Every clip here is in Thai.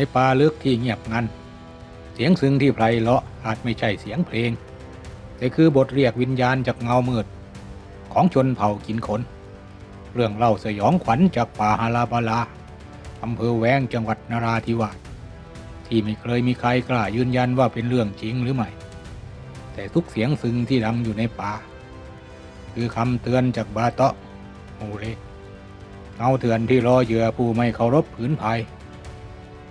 ในป่าลึกที่เงียบงัน เสียงซึ้งที่ไพเราะอาจไม่ใช่เสียงเพลง แต่คือบทเรียกวิญญาณจากเงามืด ของชนเผ่ากินขน เรื่องเล่าสยองขวัญจากป่าฮาราบาลาอำเภอแวงจังหวัดนราธิวาสที่ไม่เคยมีใครกล้ายืนยันว่าเป็นเรื่องจริงหรือไม่ แต่ทุกเสียงซึ้งที่ดังอยู่ในป่า คือคำเตือนจากบาเตาะโอเลเงาเถื่อนที่รอเหยื่อผู้ไม่เคารพผืนภัย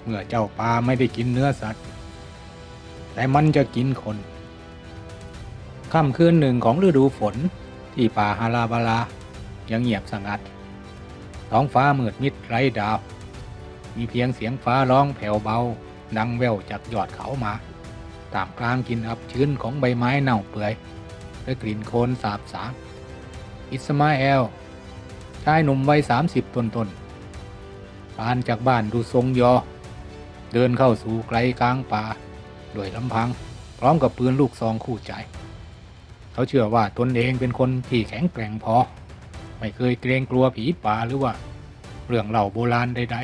เมื่อเจ้าปลาไม่ได้กินเนื้อสัตว์ แต่มันจะกินคนค่ำคืนหนึ่งของฤดูฝนที่ป่าฮาราบาลายังเงียบสงัด ท้องฟ้ามืดมิดไร้ดาวมีเพียงเสียงฟ้าร้องแผ่วเบา ดังแว่วจากยอดเขามาตามกลางกลินอับชื้นของใบไม้เน่าเปื่อยและกลิ่นโคลนสาบสางอิสมาเอลชายหนุ่มวัยสามสิบต้นต้นๆปานจากบ้านดูทรงยอ เดินเข้าสู่ไกลกลางป่าด้วยลำพัง พร้อมกับปืนลูกซองคู่ใจ เขาเชื่อว่าตนเองเป็นคนที่แข็งแกร่งพอ ไม่เคยเกรงกลัวผีป่าหรือว่า เรื่องเล่าโบราณใด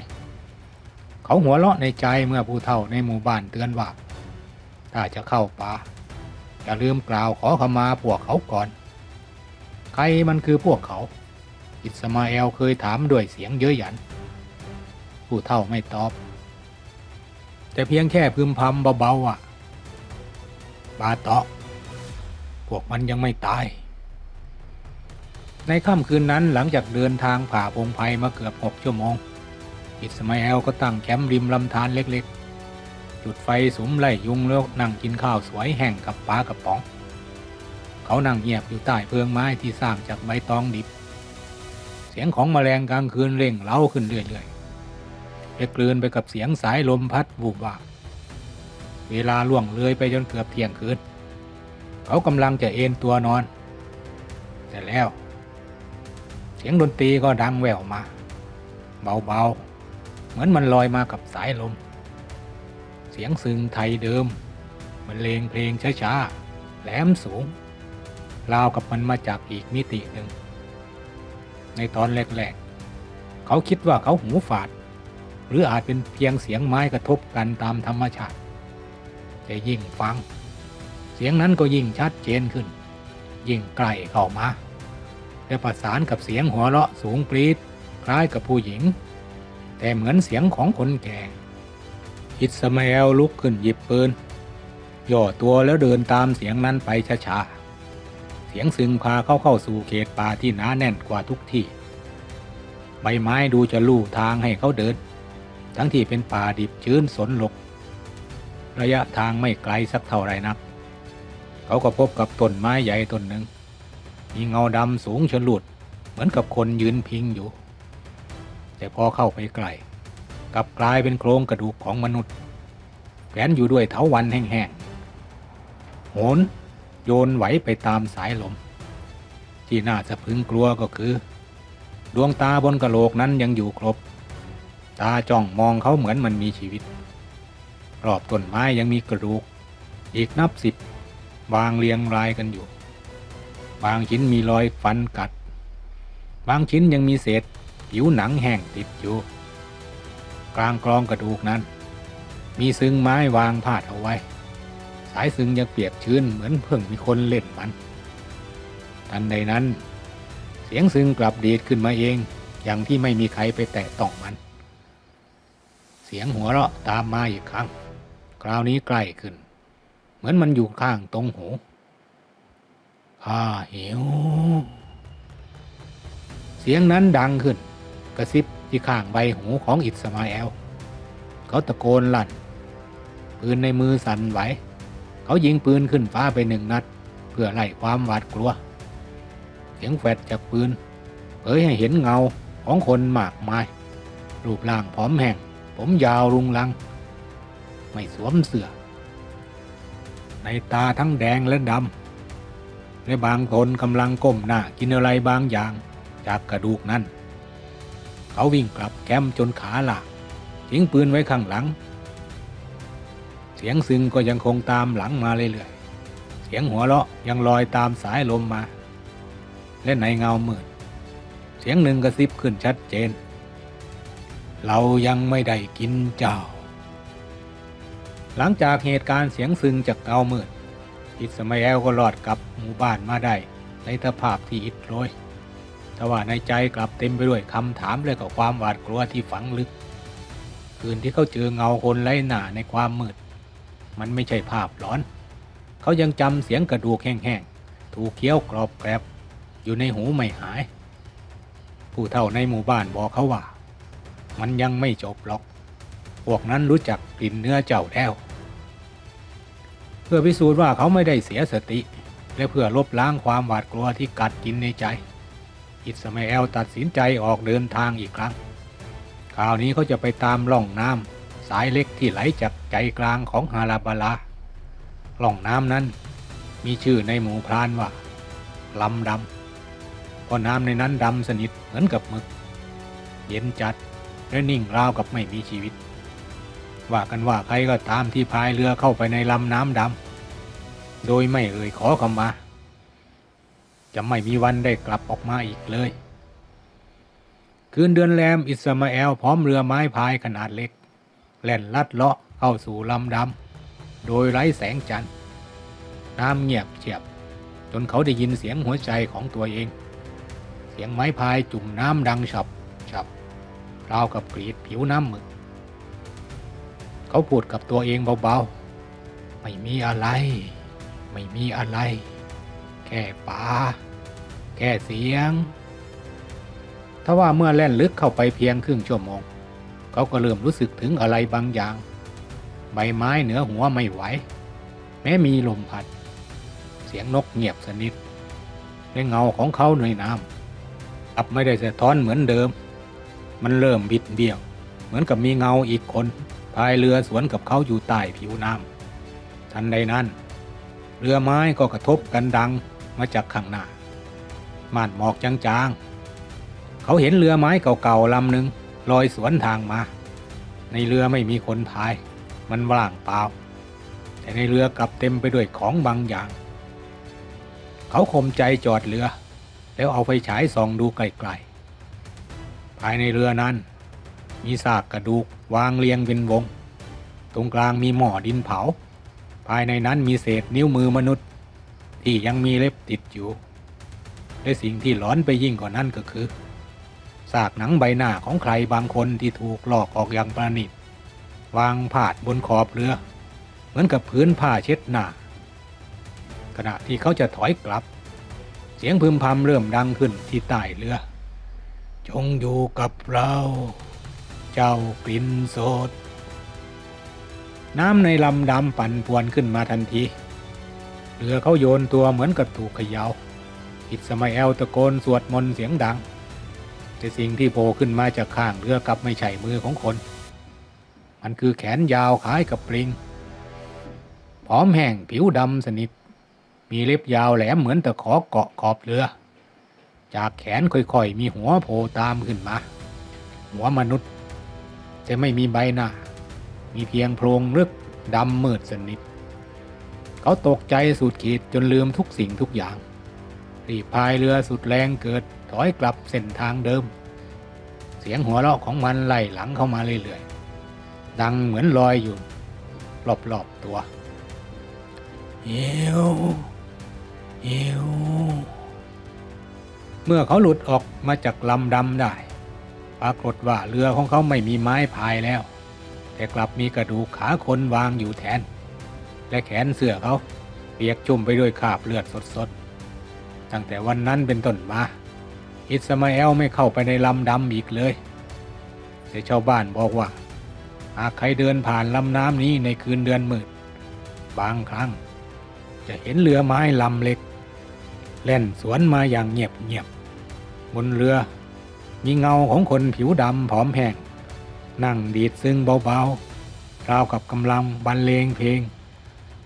ๆ เขาหัวเราะในใจเมื่อผู้เฒ่าในหมู่บ้านเตือนว่า ถ้าจะเข้าป่าอย่าลืมกล่าวขอขมาพวกเขาก่อน ใครมันคือพวกเขา อิสมาเอลเคยถามด้วยเสียงเย้ยหยัน ผู้เฒ่าไม่ตอบ แต่เพียงแค่พึมพำเบาๆอะบาเตาะพวกมันยังไม่ตาย ในค่ำคืนนั้นหลังจากเดินทางผ่าพงไพ่มาเกือบหกชั่วโมง อิสมาเอลก็ตั้งแคมป์ริมลำธารเล็กๆ จุดไฟสุมไล่ยุงแล้วนั่งกินข้าวสวยแห้งกับปลากระป๋อง เขานั่งเงียบอยู่ใต้เพิงไม้ที่สร้างจากใบตองดิบ เสียงของแมลงกลางคืนเร่งเร้าขึ้นเรื่อยๆ ไปกลืนไปกับเสียงสายลมพัดวูบวาบเวลาล่วงเลยไปจนเกือบเที่ยงคืน เขากำลังจะเอนตัวนอน แต่แล้ว เสียงดนตรีก็ดังแว่วมา เบาๆ เหมือนมันลอยมากับสายลม เสียงซึงไทยเดิมบรรเลงเพลงช้าๆ แหลมสูงราวกับมันมาจากอีกมิติหนึ่ง ในตอนแรกๆ เขาคิดว่าเขาหูฝาด หรืออาจเป็นเพียงเสียงไม้กระทบกันตามธรรมชาติแต่ยิ่งฟัง เสียงนั้นก็ยิ่งชัดเจนขึ้น ยิ่งใกล้เข้ามาและประสานกับเสียงหัวเราะสูงปรีดคล้ายกับผู้หญิง แต่เหมือนเสียงของคนแก่อิสมาเอลลุกขึ้นหยิบปืนย่อตัวแล้วเดินตามเสียงนั้นไปช้าๆ เสียงซึงพาเขาเข้าสู่เขตป่าที่หนาแน่นกว่าทุกที่ ใบไม้ดูจะลู่ทางให้เขาเดิน ทั้งที่เป็นป่าดิบชื้นสนหลก ระยะทางไม่ไกลสักเท่าไรนัก เขาก็พบกับต้นไม้ใหญ่ต้นหนึ่ง มีเงาดำสูงชนลุด เหมือนกับคนยืนพิงอยู่ แต่พอเข้าไปใกล้กลับกลายเป็นโครงกระดูกของมนุษย์แขวนอยู่ด้วยเถาวันแห้งๆโหนโยนไหวไปตามสายลม ที่น่าจะพึงกลัวก็คือ ดวงตาบนกะโหลกนั้นยังอยู่ครบ ตาจ้องมองเขาเหมือนมันมีชีวิต รอบต้นไม้ยังมีกระดูก อีกนับสิบวางเรียงรายกันอยู่ บางชิ้นมีรอยฟันกัด บางชิ้นยังมีเศษ ผิวหนังแห้งติดอยู่ กลางกรองกระดูกนั้น มีซึ้งไม้วางพาดเอาไว้ สายซึ้งยังเปียกชื้นเหมือนเพิ่งมีคนเล่นมัน ทันใดนั้น เสียงซึ้งกลับดีดขึ้นมาเอง อย่างที่ไม่มีใครไปแตะต้องมัน เสียงหัวเราะตามมาอีกครั้ง คราวนี้ใกล้ขึ้น เหมือนมันอยู่ข้างตรงหูข้าหิว เสียงนั้นดังขึ้น กระซิบที่ข้างใบหูของอิสมาเอล เขาตะโกนลั่น ปืนในมือสั่นไหว เขายิงปืนขึ้นฟ้าไปหนึ่งนัด เพื่อไล่ความหวาดกลัว เสียงแฟดจากปืนเผยให้เห็นเงาของคนมากมาย รูปร่างผอมแห้ง ผมยาวรุงรัง ไม่สวมเสื้อ ในตาทั้งแดงและดำ และบางคนกำลังก้มหน้ากินอะไรบางอย่างจากกระดูกนั้น เขาวิ่งกลับแคมป์จนขาหลากทิ้งปืนไว้ข้างหลัง เสียงซึงก็ยังคงตามหลังมาเรื่อยๆ เสียงหัวเราะยังลอยตามสายลมมา และในเงามืด เสียงหนึ่งกระซิบขึ้นชัดเจน เรายังไม่ได้กินเจ้า หลังจากเหตุการณ์เสียงซึงจากเงามืดอิสมาเอลก็รอดกลับหมู่บ้านมาได้ในสภาพที่อิดโรยแต่ว่าในใจกลับเต็มไปด้วยคำถามและก็ความหวาดกลัวที่ฝังลึก คืนที่เขาเจอเงาคนไร้หน้าในความมืด มันไม่ใช่ภาพหลอน เขายังจำเสียงกระดูกแห้งๆ ถูกเคี้ยวกรอบแกรบอยู่ในหูไม่หาย ผู้เฒ่าในหมู่บ้านบอกเขาว่า มันยังไม่จบหรอก พวกนั้นรู้จักกลิ่นเนื้อเจ้าแล้ว เพื่อพิสูจน์ว่าเขาไม่ได้เสียสติ และเพื่อลบล้างความหวาดกลัวที่กัดกินในใจ อิสมาเอลตัดสินใจออกเดินทางอีกครั้ง คราวนี้เขาจะไปตามล่องน้ำสายเล็กที่ไหลจากใจกลางของฮาราบาลาล่องน้ำนั้นมีชื่อในหมู่พรานว่าลำดำเพราะน้ำในนั้นดำสนิทเหมือนกับมึก เย็นจัด และนิ่งราวกับไม่มีชีวิต ว่ากันว่าใครก็ตามที่พายเรือเข้าไปในลำน้ำดำโดยไม่เอ่ยขอคำมา จะไม่มีวันได้กลับออกมาอีกเลย คืนเดือนแรมอิสมาเอลพร้อมเรือไม้พายขนาดเล็ก แล่นลัดเลาะเข้าสู่ลำดำโดยไร้แสงจันทร์น้ำเงียบเฉียบ จนเขาได้ยินเสียงหัวใจของตัวเอง เสียงไม้พายจุ่มน้ำดังฉับฉับ ราวกับกรีดผิวน้ำหมึก เขาพูดกับตัวเองเบาๆ ไม่มีอะไร ไม่มีอะไร แค่ป่า แค่เสียง ทว่าเมื่อแล่นลึกเข้าไปเพียงครึ่งชั่วโมง เขาก็เริ่มรู้สึกถึงอะไรบางอย่าง ใบไม้เหนือหัวไม่ไหว แม้มีลมพัด เสียงนกเงียบสนิทและเงาของเขาในน้ำกลับไม่ได้สะท้อนเหมือนเดิม มันเริ่มบิดเบี้ยว เหมือนกับมีเงาอีกคนพายเรือสวนกับเขาอยู่ใต้ผิวน้ำทันใดนั้น เรือไม้ก็กระทบกันดังมาจากข้างหน้าม่านหมอกจางๆ เขาเห็นเรือไม้เก่าๆลำหนึ่งลอยสวนทางมา ในเรือไม่มีคนพาย มันว่างเปล่า แต่ในเรือกลับเต็มไปด้วยของบางอย่าง เขาข่มใจจอดเรือ แล้วเอาไฟฉายส่องดูไกลๆายในเรือนั้น มีซากกระดูกวางเรียงเป็นวง ตรงกลางมีหม้อดินเผา ภายในนั้นมีเศษนิ้วมือมนุษย์ ที่ยังมีเล็บติดอยู่ และสิ่งที่หลอนไปยิ่งกว่านั้นก็คือซากหนังใบหน้าของใครบางคนที่ถูกลอกออกอย่างประณีตวางพาดบนขอบเรือ เหมือนกับพื้นผ้าเช็ดหน้า ขณะที่เขาจะถอยกลับ เสียงพึมพำเริ่มดังขึ้นที่ใต้เรือ จงอยู่กับเรา เจ้ากลิ่นโสด น้ำในลำดำปั่นป่วนขึ้นมาทันที เรือเขาโยนตัวเหมือนกับถูกเขยา่าอิสมาเอลตะโกนสวดมนต์เสียงดัง แต่สิ่งที่โผล่ขึ้นมาจากข้างเรือกลับไม่ใช่มือของคน มันคือแขนยาวคล้ายกับปลิง ผอมแห้งผิวดำสนิท มีเล็บยาวแหลมเหมือนตะขอเกาะขอบเรือ จากแขนค่อยๆ มีหัวโผล่ตามขึ้นมา หัวมนุษย์ จะไม่มีใบหน้า มีเพียงโพรงลึกดำมืดสนิท เขาตกใจสุดขีดจนลืมทุกสิ่งทุกอย่าง รีบพายเรือสุดแรงเกิดถอยกลับเส้นทางเดิม เสียงหัวเราะของมันไล่หลังเข้ามาเรื่อยๆ ดังเหมือนลอยอยู่รอบๆตัวเอวเอว เมื่อเขาหลุดออกมาจากลำดำได้ ปรากฏว่าเรือของเขาไม่มีไม้พายแล้ว แต่กลับมีกระดูกขาคนวางอยู่แทน และแขนเสื้อเขาเปียกชุ่มไปด้วยคราบเลือดสดๆ ตั้งแต่วันนั้นเป็นต้นมา อิสมาเอลไม่เข้าไปในลำดำอีกเลยแต่ชาวบ้านบอกว่า หากใครเดินผ่านลำน้ำนี้ในคืนเดือนมืด บางครั้ง จะเห็นเรือไม้ลำเล็ก แล่นสวนมาอย่างเงียบๆบ บนเรือ มีเงาของคนผิวดำผอมแห้งนั่งดีดซึ่งเบาๆราวกับกำลังบรรเลงเพลง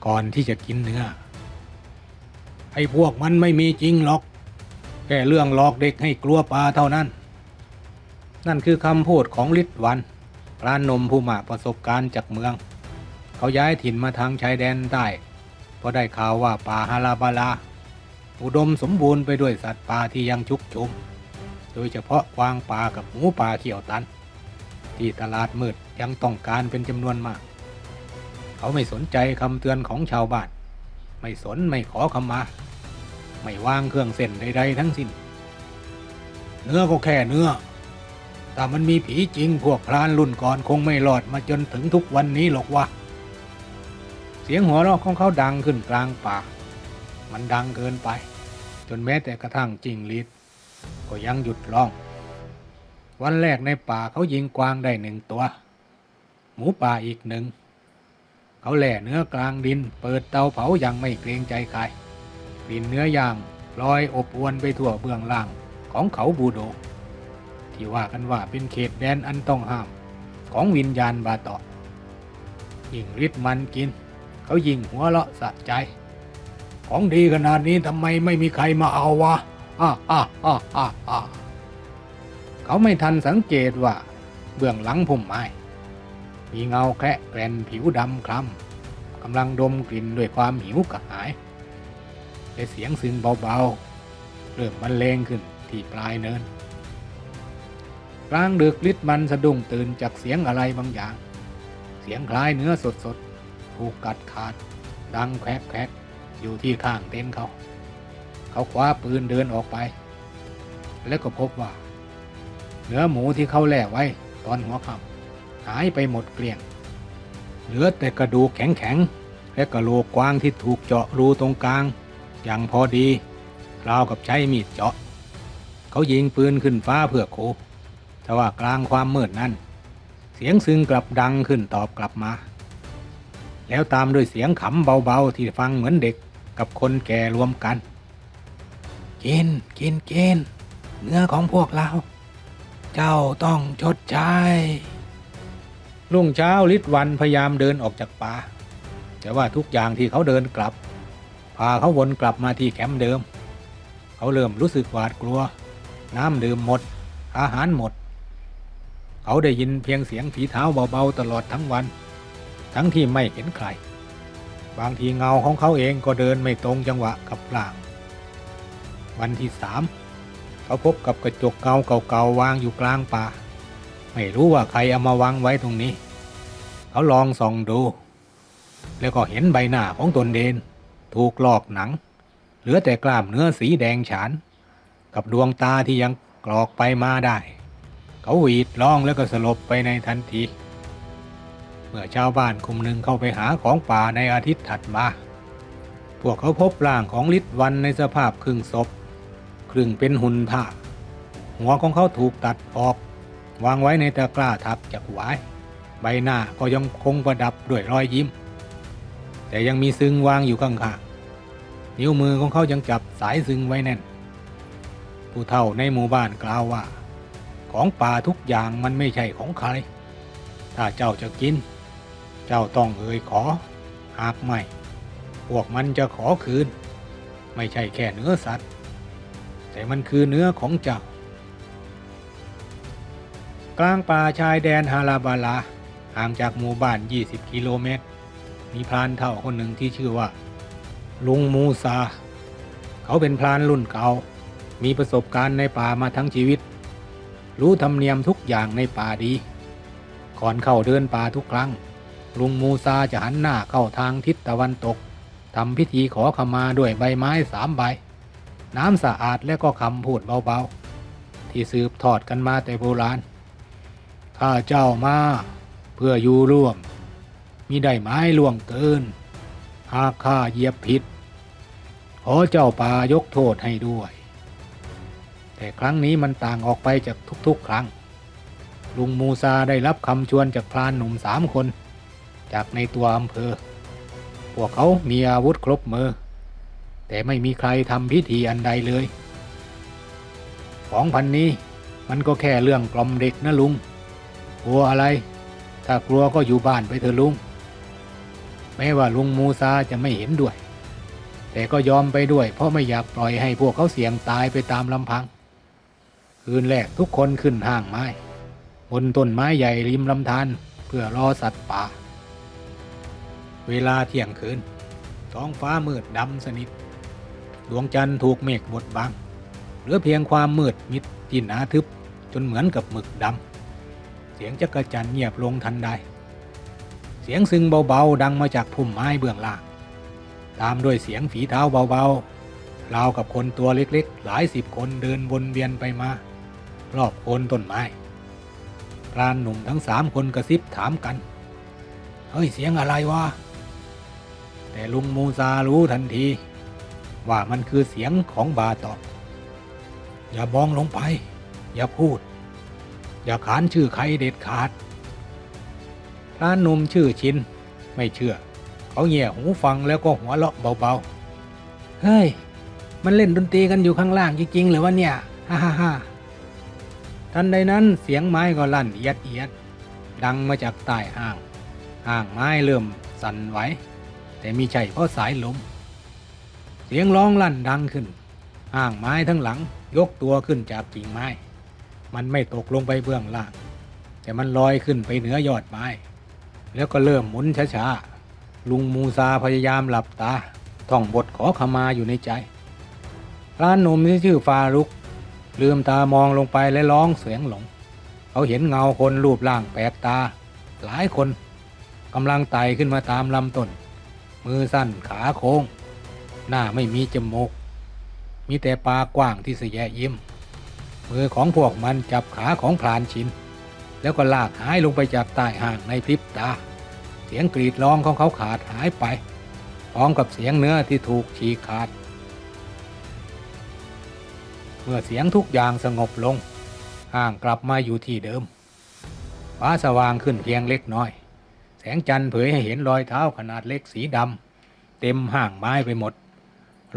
ก่อนที่จะกินเนื้อ ไอ้พวกมันไม่มีจริงหรอก แค่เรื่องหลอกเด็กให้กลัวปลาเท่านั้น นั่นคือคำพูดของฤทธิ์วันพรานนมผู้มาประสบการณ์จากเมือง เขาย้ายถิ่นมาทางชายแดนใต้เพราะได้ข่าวว่าป่าฮาราบาลา อุดมสมบูรณ์ไปด้วยสัตว์ป่าที่ยังชุกชุม โดยเฉพาะกวางป่ากับหมูป่าเขียวตัน ที่ตลาดมืดยังต้องการเป็นจำนวนมาก เขาไม่สนใจคำเตือนของชาวบ้าน ไม่สนไม่ขอคำมา ไม่วางเครื่องเส้นใดๆทั้งสิ้น เนื้อก็แค่เนื้อแต่มันมีผีจริงพวกพรานรุ่นก่อนคงไม่รอดมาจนถึงทุกวันนี้หรอกวะ เสียงหัวเราะของเขาดังขึ้นกลางป่า มันดังเกินไป จนแม้แต่กระทั่งจิงหรีด ก็ยังหยุดร้อง วันแรกในป่าเขายิงกวางได้หนึ่งตัว หมูป่าอีกหนึ่ง เขาแหล่เนื้อกลางดิน เปิดเตาเผาอย่างไม่เกรงใจใครกลิ่นเนื้อย่างลอยอบอวนไปทั่วเบื้องล่างของเขาบูโด ที่ว่ากันว่าเป็นเขตแดนอันต้องห้ามของวิญญาณบาตอยิ่งริดมันกิน เขายิ่งหัวเราะสะใจ ของดีขนาดนี้ทำไมไม่มีใครมาเอาวะ อ่าอ่าอ่าอ่าอ่าเขาไม่ทันสังเกตว่า เบื้องหลังพุ่มไม้มีเงาแคะแกรนผิวดำคล้ำกำลังดมกลิ่นด้วยความหิวกระหายและเสียงซึงเบาๆ เริ่มบรรเลงขึ้นที่ปลายเนินกลางดึกลิดมันสะดุ้งตื่นจากเสียงอะไรบางอย่าง เสียงคล้ายเนื้อสดๆ ถูกกัดขาด ดังแควกแควกอยู่ที่ข้างเต็นท์เขา เขาคว้าปืนเดินออกไป แล้วก็พบว่า เนื้อหมูที่เขาแล่ไว้ตอนหัวค่ำหายไปหมดเกลี้ยง เหลือแต่กระดูกแข็งๆและกระโหลกกว้างที่ถูกเจาะรูตรงกลาง อย่างพอดีราวกับใช้มีดเจาะ เขายิงปืนขึ้นฟ้าเพื่อโคแต่ว่ากลางความมืดนั้น เสียงซึงกลับดังขึ้นตอบกลับมา แล้วตามด้วยเสียงขำเบาๆที่ฟังเหมือนเด็กกับคนแก่รวมกัน กินกินกิน เนื้อของพวกเรา เจ้าต้องชดใช้ รุ่งเช้าลิศวันพยายามเดินออกจากป่า แต่ว่าทุกอย่างที่เขาเดินกลับ พาเขาวนกลับมาที่แคมป์เดิม เขาเริ่มรู้สึกหวาดกลัว น้ำดื่มหมด อาหารหมด เขาได้ยินเพียงเสียงฝีเท้าเบาๆตลอดทั้งวัน ทั้งที่ไม่เห็นใคร บางทีเงาของเขาเองก็เดินไม่ตรงจังหวะกับร่าง วันที่สามเขาพบกับกระจกเงาเก่าๆวางอยู่กลางป่า ไม่รู้ว่าใครเอามาวางไว้ตรงนี้ เขาลองส่องดู แล้วก็เห็นใบหน้าของตนเดน ถูกลอกหนัง เหลือแต่กล้ามเนื้อสีแดงฉาน กับดวงตาที่ยังกรอกไปมาได้ เขาหวีดร้องแล้วก็สลบไปในทันทีเมื่อชาวบ้านกลุ่มหนึ่งเข้าไปหาของป่าในอาทิตย์ถัดมา พวกเขาพบร่างของลิศวันในสภาพครึ่งศพ ครึ่งเป็นหุ่นผ้าหัวของเขาถูกตัดออก วางไว้ในตะกร้าทับจากหวาย ใบหน้าก็ยังคงประดับด้วยรอยยิ้ม แต่ยังมีซึงวางอยู่ข้างๆนิ้วมือของเขายังจับสายซึงไว้แน่น ผู้เฒ่าในหมู่บ้านกล่าวว่า ของป่าทุกอย่างมันไม่ใช่ของใคร ถ้าเจ้าจะกิน เจ้าต้องเอ่ยขอ หากไม่ พวกมันจะขอคืน ไม่ใช่แค่เนื้อสัตว์ แต่มันคือเนื้อของเจ้า กลางป่าชายแดนฮาราบาลาห่างจากหมู่บ้าน 20 กิโลเมตร มีพรานเท่าคนหนึ่งที่ชื่อว่า ลุงมูซา เขาเป็นพรานรุ่นเก่า มีประสบการณ์ในป่ามาทั้งชีวิต รู้ธรรมเนียมทุกอย่างในป่าดี ก่อนเข้าเดินป่าทุกครั้ง ลุงมูซาจะหันหน้าเข้าทางทิศตะวันตกทำพิธีขอขมาด้วยใบไม้สามใบ น้ำสะอาดและก็คำพูดเบาๆ ที่สืบทอดกันมาแต่โบราณ ข้าเจ้ามาเพื่ออยู่ร่วมมีได้ไม้ล่วงเกิน หากข้าเหยียบผิด ขอเจ้าป่ายกโทษให้ด้วย แต่ครั้งนี้มันต่างออกไปจากทุกๆ ครั้ง ลุงมูซาได้รับคำชวนจากพรานหนุ่มสามคน จากในตัวอำเภอ พวกเขามีอาวุธครบมือ แต่ไม่มีใครทำพิธีอันใดเลย ของพันนี้มันก็แค่เรื่องกล่อมเด็กนะลุง กลัวอะไร ถ้ากลัวก็อยู่บ้านไปเถอะลุง แม้ว่าลุงมูซาจะไม่เห็นด้วย แต่ก็ยอมไปด้วย เพราะไม่อยากปล่อยให้พวกเขาเสี่ยงตายไปตามลำพัง คืนแรกทุกคนขึ้นห้างไม้บนต้นไม้ใหญ่ริมลำธารเพื่อรอสัตว์ป่า เวลาเที่ยงคืนท้องฟ้ามืดดำสนิท ดวงจันทร์ถูกเมฆบดบังเหลือเพียงความมืดมิดที่หนาทึบจนเหมือนกับหมึกดำเสียงจักรจันเงียบลงทันใด เสียงซึ้งเบาๆดังมาจากพุ่มไม้เบื้องล่าง ตามด้วยเสียงฝีเท้าเบาๆราวกับคนตัวเล็กๆ หลายสิบคนเดินวนเวียนไปมารอบโคนต้นไม้พรานหนุ่มทั้งสามคนกระซิบถามกัน เฮ้ยเสียงอะไรวะ แต่ลุงมูซารู้ทันที ว่ามันคือเสียงของบาตอกอย่ามองลงไป อย่าพูด อย่าขานชื่อใครเด็ดขาด พระนุ่มชื่อชินไม่เชื่อ เขาแย่หูฟังแล้วก็หัวเราะเบาๆ เฮ้ย มันเล่นดนตรีกันอยู่ข้างล่างจริงๆหรือวะเนี่ย ฮ่าฮ่าฮ่าทันใดนั้นเสียงไม้ก็ลั่นเอียดเอียด ดังมาจากใต้ห้าง ห้างไม้เริ่มสั่นไหวแต่มีใช่เพราะสายลม เสียงร้องลั่นดังขึ้นห้างไม้ทั้งหลังยกตัวขึ้นจากกิ่งไม้ มันไม่ตกลงไปเบื้องล่าง แต่มันลอยขึ้นไปเหนือยอดไม้ แล้วก็เริ่มหมุนช้าๆลุงมูซาพยายามหลับตาท่องบทขอขมาอยู่ในใจพรานหนุ่มที่ชื่อฟารุก ลืมตามองลงไปและร้องเสียงหลง เขาเห็นเงาคนรูปร่างแปลกตา หลายคนกำลังไต่ขึ้นมาตามลำต้นมือสั้นขาโค้ง หน้าไม่มีจมูก มีแต่ปากกว้างที่เสียยิ้ม มือของพวกมันจับขาของพรานชิน แล้วก็ลากหายลงไปจากใต้ห่างในพริบตา เสียงกรีดร้องของเขาขาดหายไป พร้อมกับเสียงเนื้อที่ถูกฉีกขาด เมื่อเสียงทุกอย่างสงบลง ห่างกลับมาอยู่ที่เดิมฟ้าสว่างขึ้นเพียงเล็กน้อย แสงจันทร์เผยให้เห็นรอยเท้าขนาดเล็กสีดำเต็มห่างไม้ไปหมด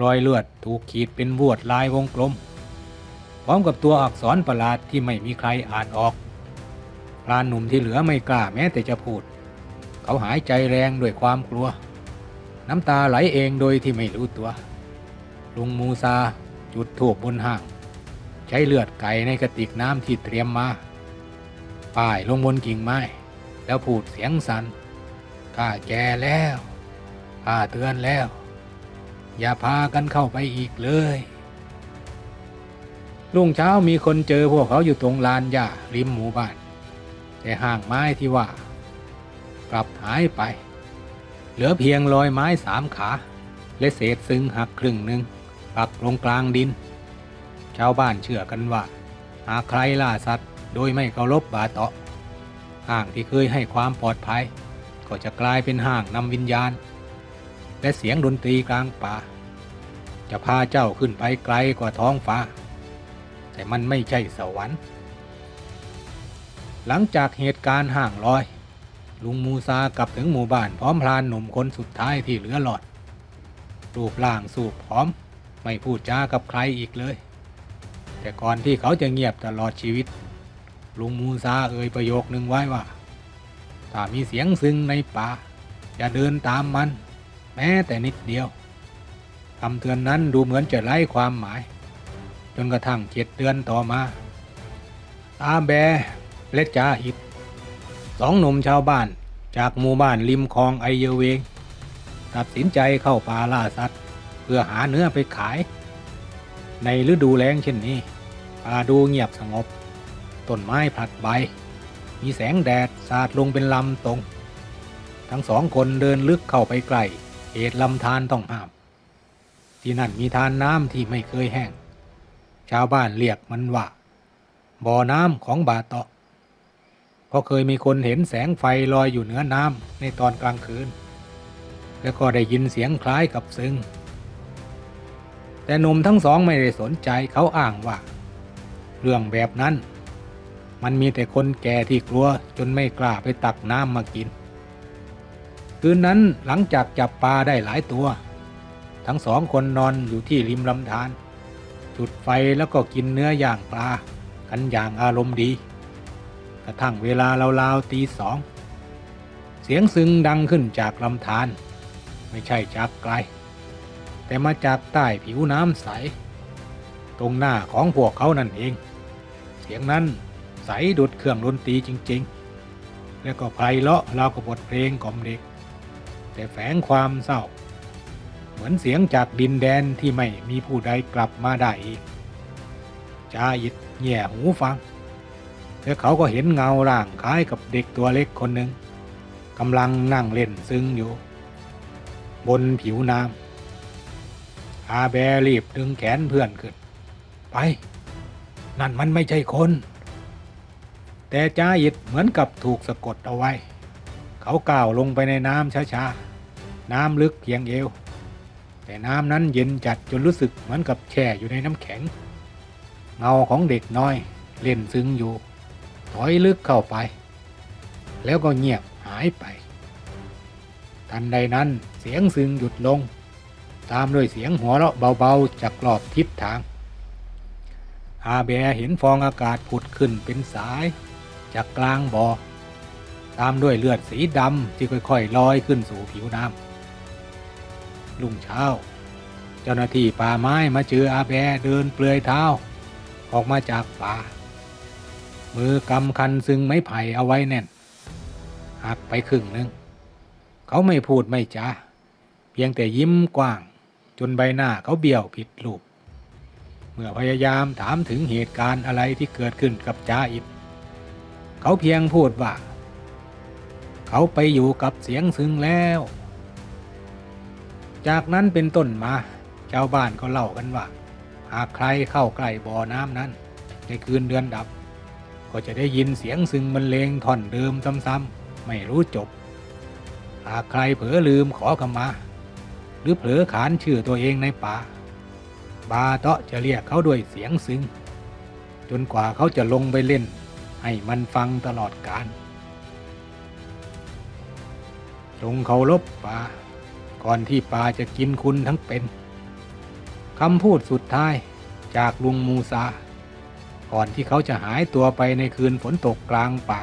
รอยเลือดถูกขีดเป็นววดลายวงกลม พร้อมกับตัวอักษรประหลาดที่ไม่มีใครอ่านออกพรานหนุ่มที่เหลือไม่กล้าแม้แต่จะพูด เขาหายใจแรงด้วยความกลัว น้ำตาไหลเองโดยที่ไม่รู้ตัว ลุงมูซาจุดถูบบนห้าง ใช้เลือดไก่ในกระติกน้ำที่เตรียมมา ป้ายลงบนกิ่งไม้ แล้วพูดเสียงสัน่นข้าแก่แล้วข้าเตือนแล้ว อย่าพากันเข้าไปอีกเลย รุ่งเช้ามีคนเจอพวกเขาอยู่ตรงลานหญ้าริมหมู่บ้าน แต่ห่างไม้ที่ว่า กลับหายไป เหลือเพียงรอยไม้สามขา และเศษซึ้งหักครึ่งหนึ่งปักลงกลางดิน ชาวบ้านเชื่อกันว่า หากใครล่าสัตว์ โดยไม่เคารพบาเตาะห้างที่เคยให้ความปลอดภัย ก็จะกลายเป็นห้างนำวิญญาณ และเสียงดนตรีกลางป่า จะพาเจ้าขึ้นไปไกลกว่าท้องฟ้า แต่มันไม่ใช่สวรรค์ หลังจากเหตุการณ์ห่างลอย ลุงมูซากลับถึงหมู่บ้านพร้อมพลานหนุ่มคนสุดท้ายที่เหลือหลอด รูปร่างสูบผอม ไม่พูดจากับใครอีกเลย แต่ก่อนที่เขาจะเงียบตลอดชีวิต ลุงมูซาเอ่ยประโยคนึงไว้ว่า ถ้ามีเสียงซึงในป่าอย่าเดินตามมัน แม้แต่นิดเดียวคำเตือนนั้นดูเหมือนจะไร้ความหมาย จนกระทั่งเจ็ดเดือนต่อมา ตาแบและจาอิดสองหนุ่มชาวบ้านจากหมู่บ้านริมคลองไอเยเวง ตัดสินใจเข้าป่าล่าสัตว์ เพื่อหาเนื้อไปขาย ในฤดูแล้งเช่นนี้ป่าดูเงียบสงบ ต้นไม้ผลัดใบ มีแสงแดดสาดลงเป็นลำตรง ทั้งสองคนเดินลึกเข้าไปใกล้ เขตลำธารต้องห้าม ที่นั่นมีทานน้ำที่ไม่เคยแห้ง ชาวบ้านเรียกมันว่า บ่อน้ำของบาเตาะเพราะเคยมีคนเห็นแสงไฟลอยอยู่เหนือน้ำในตอนกลางคืน แล้วก็ได้ยินเสียงคล้ายกับซึงแต่หนุ่มทั้งสองไม่ได้สนใจเขาอ้างว่า เรื่องแบบนั้น มันมีแต่คนแก่ที่กลัวจนไม่กล้าไปตักน้ำมากิน คืนนั้นหลังจากจับปลาได้หลายตัว ทั้งสองคนนอนอยู่ที่ริมลำธารจุดไฟแล้วก็กินเนื้อย่างปลากันอย่างอารมณ์ดี กระทั่งเวลาราวๆตีสองเสียงซึงดังขึ้นจากลำธารไม่ใช่จากไกล แต่มาจากใต้ผิวน้ำใส ตรงหน้าของพวกเขานั่นเอง เสียงนั้นใสดุดเครื่องดนตรีจริง ๆ แล้วก็ไพเราะราวกับบทเพลงกล่อมเด็ก แต่แฝงความเศร้า เหมือนเสียงจากดินแดนที่ไม่มีผู้ใดกลับมาได้อีกจาอิดแย่หูฟัง แล้วเขาก็เห็นเงาร่างคล้ายกับเด็กตัวเล็กคนหนึ่งกำลังนั่งเล่นซึ้งอยู่ บนผิวน้ำอาแบรีบดึงแขนเพื่อนขึ้น ไป นั่นมันไม่ใช่คน แต่จ้าอิดเหมือนกับถูกสะกดเอาไว้ เขาก้าวลงไปในน้ำช้าๆ น้ำลึกเพียงเอว แต่น้ำนั้นเย็นจัดจนรู้สึกเหมือนกับแช่อยู่ในน้ำแข็ง เงาของเด็กน้อยเล่นซึ้งอยู่ ถอยลึกเข้าไป แล้วก็เงียบหายไป ทันใดนั้นเสียงซึ้งหยุดลง ตามด้วยเสียงหัวเราะเบาๆจากรอบทิศทางอาแบเห็นฟองอากาศผุดขึ้นเป็นสาย จากกลางบ่อ ตามด้วยเลือดสีดำที่ค่อยๆลอยขึ้นสู่ผิวน้ำรุ่งเช้า เจ้าหน้าที่ป่าไม้มาเจออาแบเดินเปลือยเท้า ออกมาจากป่า มือกำคันซึ่งไม้ไผ่เอาไว้แน่นหักไปครึ่งหนึ่ง เขาไม่พูดไม่จาเพียงแต่ยิ้มกว้าง จนใบหน้าเขาเบี้ยวผิดรูป เมื่อพยายามถามถึงเหตุการณ์อะไรที่เกิดขึ้นกับจ้าอิดเขาเพียงพูดว่า เขาไปอยู่กับเสียงซึ้งแล้ว จากนั้นเป็นต้นมาชาวบ้านก็เล่ากันว่า หากใครเข้าใกล้บ่อน้ำนั้น ในคืนเดือนดับ ก็จะได้ยินเสียงซึงบรรเลงท่อนเดิมซ้ำๆไม่รู้จบ หากใครเผลอลืมขอขมา หรือเผลอขานชื่อตัวเองในป่าบาเตาะจะเรียกเขาด้วยเสียงซึ้งจนกว่าเขาจะลงไปเล่น ให้มันฟังตลอดกาล จงเคารพป่าก่อนที่ป่าจะกินคุณทั้งเป็นคำพูดสุดท้ายจากลุงมูซา ก่อนที่เขาจะหายตัวไปในคืนฝนตกกลางป่า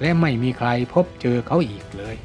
และไม่มีใครพบเจอเขาอีกเลย